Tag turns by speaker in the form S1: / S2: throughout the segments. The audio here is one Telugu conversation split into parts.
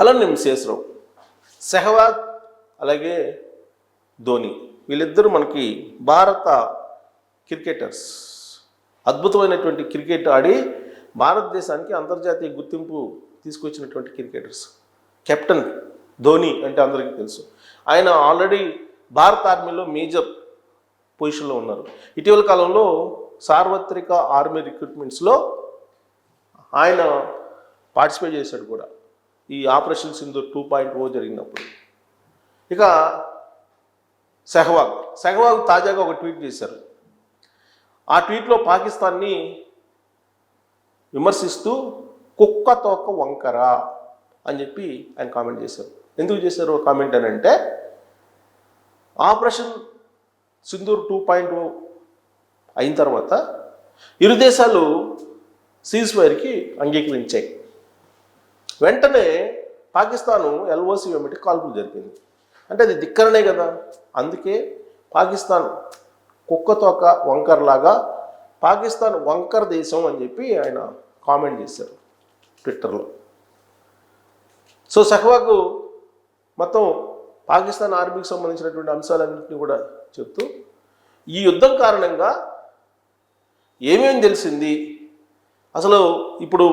S1: అలానే శేషరావు. సెహవాగ్ అలాగే ధోని. వీళ్ళిద్దరూ మనకి భారత క్రికెటర్స్. అద్భుతమైనటువంటి క్రికెట్ ఆడి భారతదేశానికి అంతర్జాతీయ గుర్తింపు తీసుకొచ్చినటువంటి క్రికెటర్స్. కెప్టెన్ ధోని అంటే అందరికీ తెలుసు. ఆయన ఆల్రెడీ భారత ఆర్మీలో మేజర్ పొజిషన్లో ఉన్నారు. ఇటీవల కాలంలో సార్వత్రిక ఆర్మీ రిక్రూట్మెంట్స్లో ఆయన పార్టిసిపేట్ చేశాడు కూడా. ఈ operation Sindoor two point O జరిగినప్పుడు. ఇక సెహ్వాగ్ సెహ్వాగ్ తాజాగా ఒక ట్వీట్ చేశారు. ఆ ట్వీట్లో పాకిస్తాన్ని విమర్శిస్తూ కుక్క తోక వంకర అని చెప్పి ఆయన కామెంట్ చేశారు. ఎందుకు చేశారు కామెంట్ అని అంటే operation Sindoor two point O అయిన తర్వాత ఇరు దేశాలు సీజ్ ఫైర్కి అంగీకరించాయి. వెంటనే పాకిస్తాను ఎల్ఓసి ఏమిటి? కాల్పులు జరిపింది. అంటే అది ధిక్కరనే కదా. అందుకే పాకిస్తాన్ కుక్కతోక వంకర్లాగా పాకిస్తాన్ వంకర్ దేశం అని చెప్పి ఆయన కామెంట్ చేశారు ట్విట్టర్లో. సో సహవాకు మొత్తం పాకిస్తాన్ ఆర్మీకి సంబంధించినటువంటి అంశాలన్నింటినీ కూడా చెప్తూ ఈ యుద్ధం కారణంగా ఏమేమి తెలిసింది? అసలు ఇప్పుడు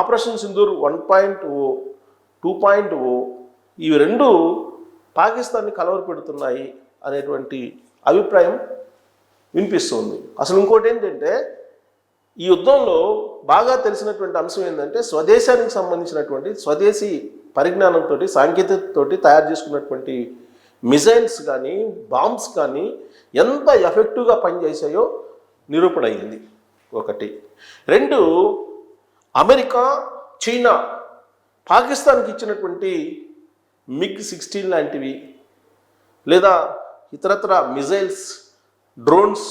S1: operation Sindoor one point O two point O ఇవి రెండు పాకిస్తాన్ని కలవరపెడుతున్నాయి అనేటువంటి అభిప్రాయం వినిపిస్తుంది. అసలు ఇంకోటి ఏంటంటే ఈ యుద్ధంలో బాగా తెలిసినటువంటి అంశం ఏంటంటే స్వదేశానికి సంబంధించినటువంటి స్వదేశీ పరిజ్ఞానంతో సాంకేతికతతో తయారు చేసుకున్నటువంటి మిజైల్స్ కానీ బాంబ్స్ కానీ ఎంత ఎఫెక్టివ్గా పనిచేసాయో నిరూపణ అయింది ఒకటి. రెండు అమెరికా చైనా పాకిస్తాన్కి ఇచ్చినటువంటి మిగ్ సిక్స్టీన్ లాంటివి లేదా ఇతరత్ర మిజైల్స్ డ్రోన్స్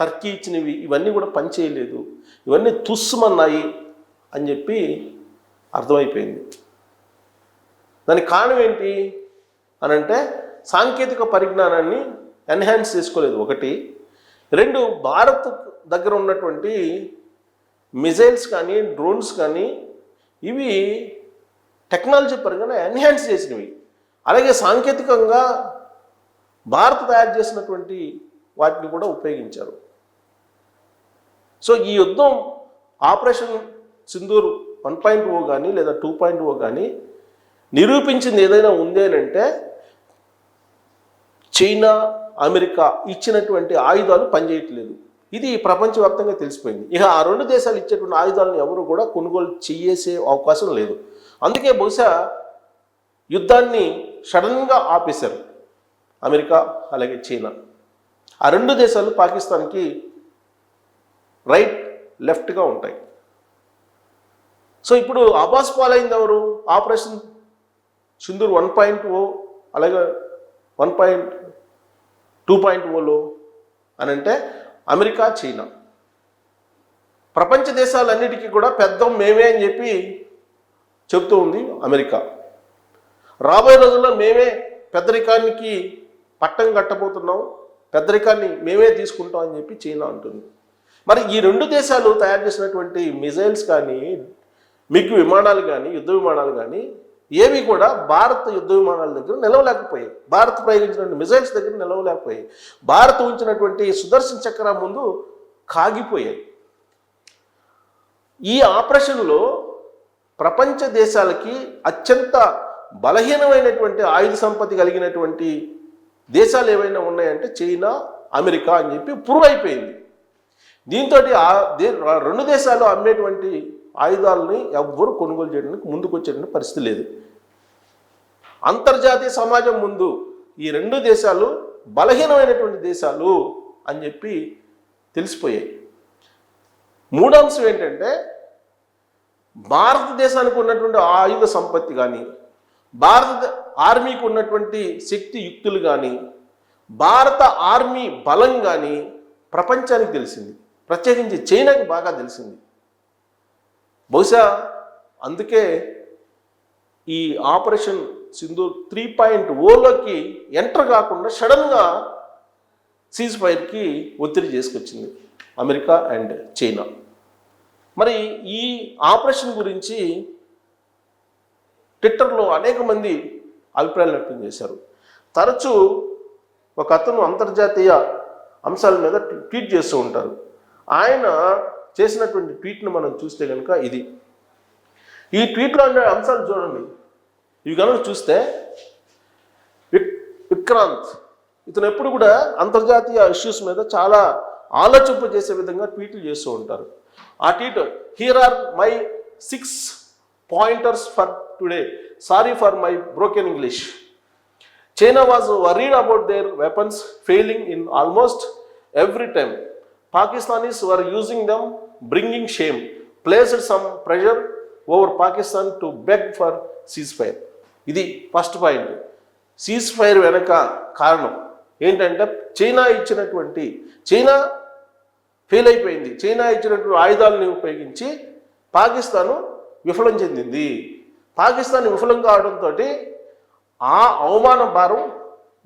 S1: టర్కీ ఇచ్చినవి ఇవన్నీ కూడా పనిచేయలేదు. ఇవన్నీ తుస్సుమన్నాయి అని చెప్పి అర్థమైపోయింది. దానికి కారణం ఏంటి? అనంటే సాంకేతిక పరిజ్ఞానాన్ని ఎన్హాన్స్ చేసుకోలేదు ఒకటి. రెండు భారత్ దగ్గర ఉన్నటువంటి మిజైల్స్ కానీ డ్రోన్స్ కానీ ఇవి టెక్నాలజీ పరంగా ఎన్హాన్స్ చేసినవి. అలాగే సాంకేతికంగా భారత్ తయారు చేసినటువంటి వాటిని కూడా ఉపయోగించారు. సో ఈ యుద్ధం operation Sindoor one point O కానీ లేదా టూ పాయింట్ ఓ కానీ నిరూపించింది ఏదైనా ఉంది అని అంటే చైనా అమెరికా ఇచ్చినటువంటి ఆయుధాలు పనిచేయట్లేదు. ఇది ప్రపంచవ్యాప్తంగా తెలిసిపోయింది. ఇక ఆ రెండు దేశాలు ఇచ్చేటువంటి ఆయుధాలను ఎవరు కూడా కొనుగోలు చేసే అవకాశం లేదు. అందుకే బహుశా యుద్ధాన్ని సడన్గా ఆపేశారు అమెరికా అలాగే చైనా. ఆ రెండు దేశాలు పాకిస్తాన్కి రైట్ లెఫ్ట్గా ఉంటాయి. సో ఇప్పుడు అబాస్ పాలైంది ఎవరు? Operation Sindoor one point O అలాగే వన్ పాయింట్ టూ పాయింట్ ఓలో అని అంటే అమెరికా చైనా. ప్రపంచ దేశాలన్నిటికీ కూడా పెద్ద మేమే అని చెప్పి చెబుతూ ఉంది అమెరికా. రాబోయే రోజుల్లో మేమే పెద్దరికానికి పట్టం కట్టబోతున్నాం పెద్దరికాన్ని మేమే తీసుకుంటాం అని చెప్పి చైనా అంటుంది. మరి ఈ రెండు దేశాలు తయారు చేసినటువంటి మిజైల్స్ కానీ మిగ్ విమానాలు కానీ యుద్ధ విమానాలు కానీ ఏవి కూడా భారత యుద్ధ విమానాల దగ్గర నిలవలేకపోయాయి. భారత్ ప్రయోగించినటువంటి మిజైల్స్ దగ్గర నిలవలేకపోయాయి. భారత్ ఉంచినటువంటి సుదర్శన్ చక్ర ముందు కాగిపోయాయి. ఈ ఆపరేషన్లో ప్రపంచ దేశాలకి అత్యంత బలహీనమైనటువంటి ఆయుధ సంపత్తి కలిగినటువంటి దేశాలు ఏవైనా ఉన్నాయంటే చైనా అమెరికా అని చెప్పి ప్రూవ్ అయిపోయింది దీంతో ఆ రెండు దేశాలు అమ్మేటువంటి ఆయుధాలని ఎవ్వరు కొనుగోలు చేయడానికి ముందుకు వచ్చేటువంటి పరిస్థితి లేదు. అంతర్జాతీయ సమాజం ముందు ఈ రెండు దేశాలు బలహీనమైనటువంటి దేశాలు అని చెప్పి తెలిసిపోయాయి. మూడో అంశం ఏంటంటే భారతదేశానికి ఉన్నటువంటి ఆయుధ సంపత్తి కానీ భారత ఆర్మీకి ఉన్నటువంటి శక్తి యుక్తులు కానీ భారత ఆర్మీ బలం కానీ ప్రపంచానికి తెలిసింది. ప్రత్యేకించి చైనాకి బాగా తెలిసింది. బహుశా అందుకే ఈ ఆపరేషన్ సింధు త్రీ పాయింట్ ఓలోకి ఎంటర్ కాకుండా సడన్గా సీజ్ ఫైర్కి ఒత్తిడి చేసుకొచ్చింది అమెరికా అండ్ చైనా. మరి ఈ ఆపరేషన్ గురించి ట్విట్టర్లో అనేక మంది అభిప్రాయాలు వ్యక్తం చేశారు. తరచూ ఒక అతను అంతర్జాతీయ అంశాల మీద ట్వీట్ చేస్తూ ఉంటారు. ఆయన చేసినటువంటి ట్వీట్ను మనం చూస్తే కనుక ఇది. ఈ ట్వీట్లో ఉన్న అంశాలు చూడండి. ఇవి కనుక చూస్తే విక్ విక్రాంత్. ఇతను ఎప్పుడు కూడా అంతర్జాతీయ ఇష్యూస్ మీద చాలా ఆలోచింప చేసే విధంగా ట్వీట్లు చేస్తూ ఉంటారు. ఆ tweet here are my six pointers for today sorry for my broken English China was worried about their weapons failing in almost every time Pakistanis were using them bringing shame placed some pressure over Pakistan to beg for ceasefire ఇది ఫస్ట్ పాయింట్ సీజ్ ఫైర్ వెనక కారణం ఏంటంటే చైనా ఇచ్చినటువంటి చైనా ఫెయిల్ అయిపోయింది. చైనా ఇచ్చినటువంటి ఆయుధాలను ఉపయోగించి పాకిస్తాను విఫలం చెందింది. పాకిస్తాన్ విఫలం కావడంతో ఆ అవమాన భారం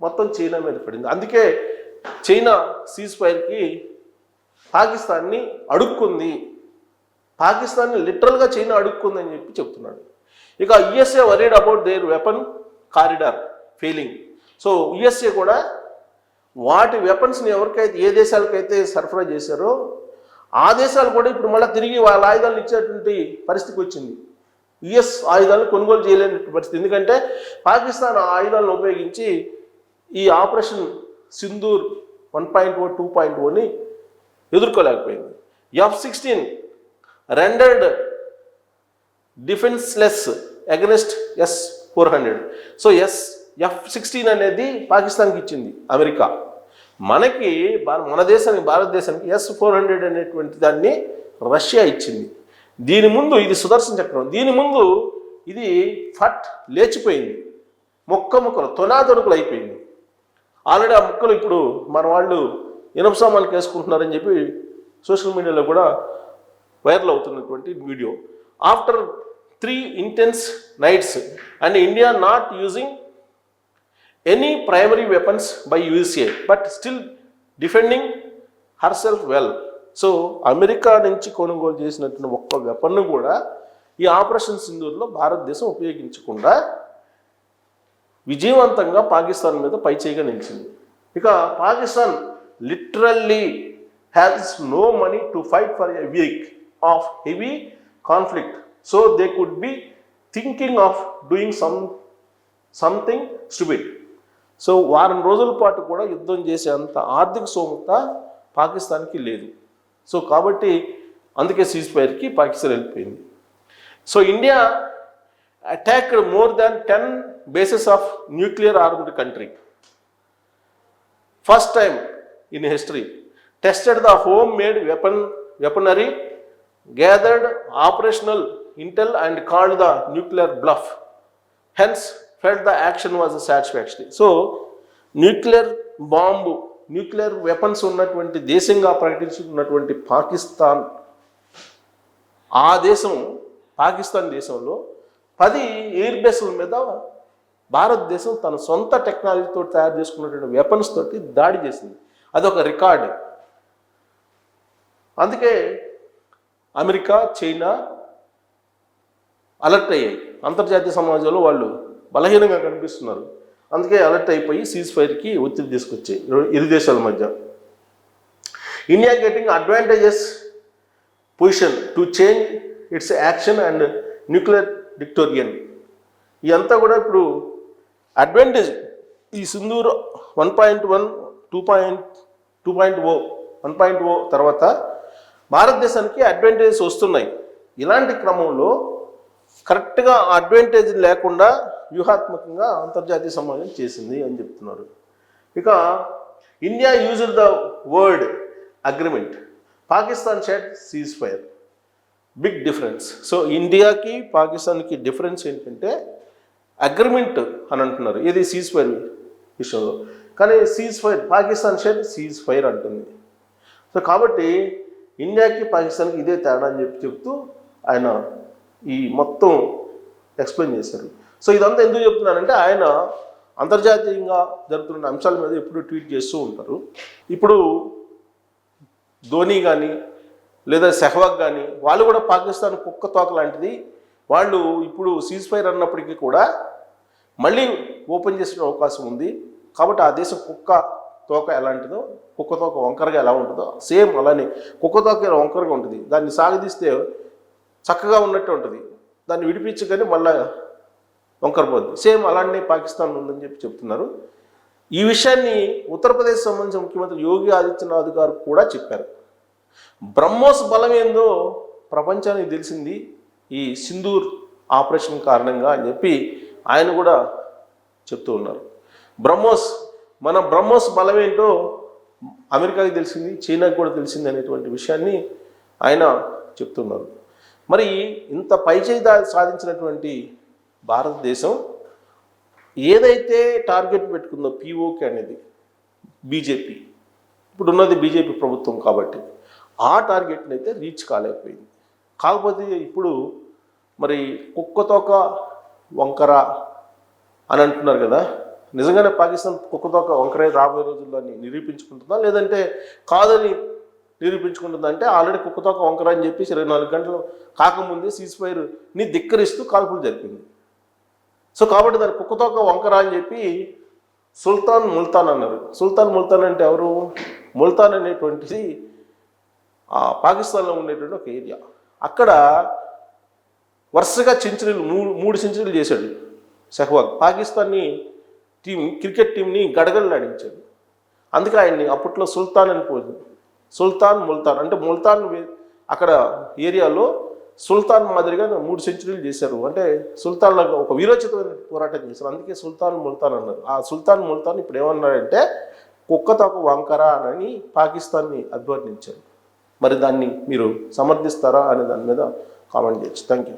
S1: మొత్తం చైనా మీద పడింది. అందుకే చైనా సీజ్ ఫైర్కి పాకిస్తాన్ని అడుక్కుంది. పాకిస్తాన్ని లిటరల్గా చైనా అడుక్కుంది అని చెప్పి చెప్తున్నాడు. ఇక USA worried about their weapon corridor failing so USA కూడా వాటి వెపన్స్ని ఎవరికైతే ఏ దేశాలకైతే సరఫరా చేశారో ఆ దేశాలు కూడా ఇప్పుడు మళ్ళీ తిరిగి వాళ్ళ ఆయుధాలను ఇచ్చేటువంటి పరిస్థితికి వచ్చింది. యుఎస్ ఆయుధాలను కొనుగోలు చేయలేని పరిస్థితి. ఎందుకంటే పాకిస్తాన్ ఆయుధాలను ఉపయోగించి ఈ operation Sindoor one point O two point ఓని ఎదుర్కోలేకపోయింది. F sixteen rendered defenceless against S four hundred so S F sixteen అనేది పాకిస్తాన్కి ఇచ్చింది అమెరికా. మనకి మన దేశానికి భారతదేశానికి ఎస్ ఫోర్ హండ్రెడ్ అనేటువంటి దాన్ని రష్యా ఇచ్చింది. దీని ముందు ఇది సుదర్శన చక్రం. దీని ముందు ఇది ఫట్ లేచిపోయింది. మొక్క మొక్కలు తొనాదొడుకులు అయిపోయింది. ఆల్రెడీ ఆ ముక్కలు ఇప్పుడు మన వాళ్ళు ఇనప సామాన్లు వేసుకుంటున్నారని చెప్పి సోషల్ మీడియాలో కూడా వైరల్ అవుతున్నటువంటి video. After three intense nights and India not using any primary weapons by USA but still defending herself well so America నుంచి కొనుగోలు చేసినటువంటి ఒక్క వెపన్ను కూడా ఈ ఆపరేషన్ సింధూర్లో భారతదేశం ఉపయోగించకుండా విజయవంతంగా పాకిస్తాన్ మీద పైచేయగా నిలిచింది. ఇక Pakistan literally has no money to fight for a week of heavy conflict so they could be thinking of doing some something stupid so వారం రోజుల పాటు కూడా యుద్ధం చేసే అంత ఆర్థిక సోమత పాకిస్తాన్కి లేదు. సో కాబట్టి అందుకే సీజ్ ఫైర్కి పాకిస్తాన్ వెళ్ళిపోయింది. So India attacked more than ten bases of nuclear armed country first time in history tested the home made weapon weaponry gathered operational intel and called the nuclear bluff. Hence, felt the action was satisfactory. So nuclear bomb nuclear weapons ఉన్నటువంటి దేశంగా ప్రకటించుకున్నటువంటి పాకిస్తాన్ ఆ దేశం పాకిస్తాన్ దేశంలో పది ఎయిర్ బేస్ల మీద భారతదేశం తన సొంత టెక్నాలజీతో తయారు చేసుకున్నటువంటి వెపన్స్ తోటి దాడి చేసింది అదొక రికార్డ్. అందుకే అమెరికా చైనా అలర్ట్ అయ్యాయి. అంతర్జాతీయ సమాజంలో వాళ్ళు బలహీనంగా కనిపిస్తున్నారు. అందుకే అలర్ట్ అయిపోయి సీజ్ ఫైర్కి ఒత్తిడి తీసుకొచ్చాయి ఇరు- దేశాల మధ్య. India getting advantages position to change its action and nuclear డిక్టోరియన్. ఇదంతా కూడా ఇప్పుడు అడ్వాంటేజ్ ఈ Sindoor one point one two point two point O one point O తర్వాత భారతదేశానికి అడ్వాంటేజెస్ వస్తున్నాయి. ఇలాంటి క్రమంలో కరెక్ట్గా అడ్వాంటేజ్ లేకుండా వ్యూహాత్మకంగా అంతర్జాతీయ సమాజం చేసింది అని చెప్తున్నారు. ఇక India used the word agreement Pakistan shot ceasefire big difference so ఇండియాకి పాకిస్తాన్కి డిఫరెన్స్ ఏంటంటే అగ్రిమెంట్ అని అంటున్నారు. ఇది సీజ్ ఫైర్ విషయంలో కానీ cease fire Pakistan share cease fire అంటుంది. సో కాబట్టి ఇండియాకి పాకిస్తాన్కి ఇదే తేడా అని చెప్పి చెప్తూ ఆయన ఈ మొత్తం ఎక్స్ప్లెయిన్ చేశారు. సో ఇదంతా ఎందుకు చెప్తున్నానంటే ఆయన అంతర్జాతీయంగా జరుగుతున్న అంశాల మీద ఎప్పుడు ట్వీట్ చేస్తూ ఉంటారు. ఇప్పుడు ధోని కానీ లేదా సెహ్వాగ్ కానీ వాళ్ళు కూడా పాకిస్తాన్ కుక్క తోక లాంటిది. వాళ్ళు ఇప్పుడు సీజ్ ఫైర్ అన్నప్పటికీ కూడా మళ్ళీ ఓపెన్ చేసే అవకాశం ఉంది. కాబట్టి ఆ దేశం కుక్క తోక ఎలాంటిదో కుక్క తోక వంకరగా ఎలా ఉంటుందో సేమ్ అలానే కుక్క తోక వంకరగా ఉంటుంది. దాన్ని సాగదీస్తే చక్కగా ఉన్నట్టు ఉంటుంది. దాన్ని విడిపించగానే మళ్ళా వంకరపోద్ది సేమ్ అలానే పాకిస్తాన్ ఉందని చెప్పి చెప్తున్నారు. ఈ విషయాన్ని ఉత్తరప్రదేశ్ సంబంధించిన ముఖ్యమంత్రి యోగి ఆదిత్యనాథ్ గారు కూడా చెప్పారు. బ్రహ్మోస్ బలం ఏందో ప్రపంచానికి తెలిసింది. ఈ సింధూర్ ఆపరేషన్ కారణంగా అని చెప్పి ఆయన కూడా చెప్తూ ఉన్నారు. బ్రహ్మోస్ మన బ్రహ్మోస్ బలం ఏంటో అమెరికాకి తెలిసింది చైనాకి కూడా తెలిసింది అనేటువంటి విషయాన్ని ఆయన చెప్తున్నారు. మరి ఇంత పైచేయి దా- సాధించినటువంటి భారతదేశం ఏదైతే టార్గెట్ పెట్టుకుందో పిఓకే అనేది బీజేపీ ఇప్పుడు ఉన్నది బీజేపీ ప్రభుత్వం కాబట్టి ఆ టార్గెట్ని అయితే రీచ్ కాలేకపోయింది. కాకపోతే ఇప్పుడు మరి కుక్కతోక వంకర అని అంటున్నారు కదా నిజంగానే పాకిస్తాన్ కుక్కతోక వంకరే రాబోయే రోజుల్లో అని నిరూపించుకుంటుందా? లేదంటే కాదని నిరూపించుకుంటుందా? అంటే ఆల్రెడీ కుక్కతోక వంకర అని చెప్పేసి ఇరవై నాలుగు గంటలు కాకముందే సీజ్ ఫైర్ని ధిక్కరిస్తూ కాల్పులు జరిపింది. సో కాబట్టి దాని కుక్కతోక వంకర అని చెప్పి సుల్తాన్ ముల్తాన్ అన్నారు. సుల్తాన్ ముల్తాన్ అంటే ఎవరు? ముల్తాన్ అనేటువంటిది ఆ, పాకిస్తాన్లో ఉండేటువంటి ఒక ఏరియా. అక్కడ వరుసగా సెంచరీలు మూడు మూడు సెంచరీలు చేశాడు సెహ్వాగ్ పాకిస్తాన్ని టీం క్రికెట్ టీంని గడగడలాడించాడు అందుకే ఆయన్ని అప్పట్లో సుల్తాన్ అని పోయింది. సుల్తాన్ ముల్తాన్. అంటే ముల్తాన్ అక్కడ ఏరియాలో సుల్తాన్ మాదిరిగా మూడు సెంచరీలు చేశారు. అంటే సుల్తాన్ లాగా ఒక వీరోచితమైన పోరాటం చేశారు. అందుకే సుల్తాన్ ముల్తాన్ అన్నారు. ఆ సుల్తాన్ ముల్తాన్ ఇప్పుడు ఏమన్నాడంటే కుక్కతో ఒక వంకర అని పాకిస్తాన్ని అభివర్ణించారు మరి దాన్ని మీరు సమర్థిస్తారా అనే దాని మీద కామెంట్ చేయొచ్చు. Thank you